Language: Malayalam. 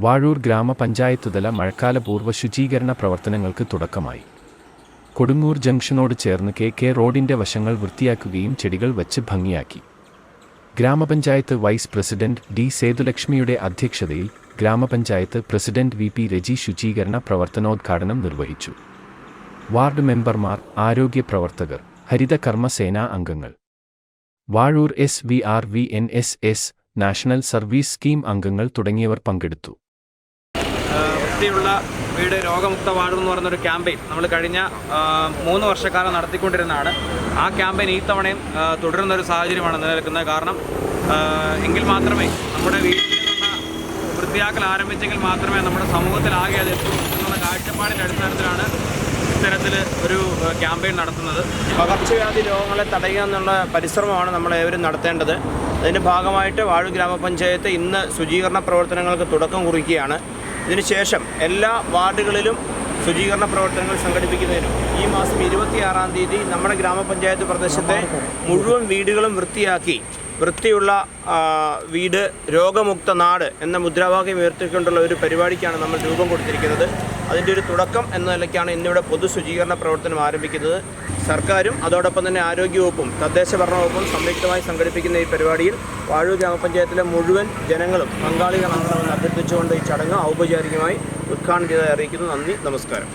വാഴൂർ ഗ്രാമപഞ്ചായത്തുതല മഴക്കാലപൂർവ ശുചീകരണ പ്രവർത്തനങ്ങൾക്ക് തുടക്കമായി. കൊടുങ്ങൂർ ജംഗ്ഷനോട് ചേർന്ന് കെ കെ റോഡിന്റെ വശങ്ങൾ വൃത്തിയാക്കുകയും ചെടികൾ വച്ച് ഭംഗിയാക്കി. ഗ്രാമപഞ്ചായത്ത് വൈസ് പ്രസിഡന്റ് ഡി സേതുലക്ഷ്മിയുടെ അധ്യക്ഷതയിൽ ഗ്രാമപഞ്ചായത്ത് പ്രസിഡന്റ് വി പി രജി ശുചീകരണ പ്രവർത്തനോദ്ഘാടനം നിർവഹിച്ചു. വാർഡ് മെമ്പർമാർ ആരോഗ്യ പ്രവർത്തകർ ഹരിത കർമ്മസേനാ അംഗങ്ങൾ. Vazhoor S V R V N S S national service scheme അംഗങ്ങൾ തുടങ്ങിയവർ പങ്കെടുത്തു. വൃത്തിയുള്ള വീട് രോഗമുക്ത വാർഡ് എന്ന് പറയുന്നൊരു ക്യാമ്പയിൻ നമ്മൾ കഴിഞ്ഞ മൂന്ന് വർഷക്കാലം നടത്തിക്കൊണ്ടിരുന്നതാണ്. ആ ക്യാമ്പയിൻ ഈ തവണയും തുടരുന്ന ഒരു സാഹചര്യമാണ് നിലനിൽക്കുന്നത്. കാരണം എങ്കിൽ മാത്രമേ നമ്മുടെ വീട്ടിൽ വൃത്തിയാക്കൽ ആരംഭിച്ചെങ്കിൽ മാത്രമേ നമ്മുടെ സമൂഹത്തിലാകെ അത് എത്തൂ കാഴ്ചപ്പാടിന്റെ അടിസ്ഥാനത്തിലാണ് ഇത്തരത്തിൽ ഒരു ക്യാമ്പയിൻ നടത്തുന്നത്. പകർച്ചവ്യാധി രോഗങ്ങളെ തടയുക എന്നുള്ള പരിശ്രമമാണ് നമ്മൾ ഏവരും നടത്തേണ്ടത്. അതിന്റെ ഭാഗമായിട്ട് വാഴു ഗ്രാമപഞ്ചായത്ത് ഇന്ന് ശുചീകരണ പ്രവർത്തനങ്ങൾക്ക് തുടക്കം കുറിക്കുകയാണ്. ഇതിനുശേഷം എല്ലാ വാർഡുകളിലും ശുചീകരണ പ്രവർത്തനങ്ങൾ സംഘടിപ്പിക്കുന്നതിനും ഈ മാസം ഇരുപത്തിയാറാം തീയതി നമ്മുടെ ഗ്രാമപഞ്ചായത്ത് പ്രദേശത്തെ മുഴുവൻ വീടുകളും വൃത്തിയാക്കി വൃത്തിയുള്ള വീട് രോഗമുക്ത നാട് എന്ന മുദ്രാവാക്യം ഉയർത്തിക്കൊണ്ടുള്ള ഒരു പരിപാടിക്കാണ് നമ്മൾ രൂപം കൊടുത്തിരിക്കുന്നത്. അതിന്റെ ഒരു തുടക്കം എന്ന നിലയ്ക്കാണ് ഇന്നിവിടെ പൊതു ശുചീകരണ പ്രവർത്തനം ആരംഭിക്കുന്നത്. സർക്കാരും അതോടൊപ്പം തന്നെ ആരോഗ്യവകുപ്പും തദ്ദേശ ഭരണവകുപ്പും സംയുക്തമായി സംഘടിപ്പിക്കുന്ന ഈ പരിപാടിയിൽ വാഴൂർ ഗ്രാമപഞ്ചായത്തിലെ മുഴുവൻ ജനങ്ങളും പങ്കാളികളാകണമെന്ന് അഭ്യർത്ഥിച്ചുകൊണ്ട് ഈ ചടങ്ങ് ഔപചാരികമായി ഉദ്ഘാടനം ചെയ്തായി അറിയിക്കുന്നു. നന്ദി നമസ്കാരം.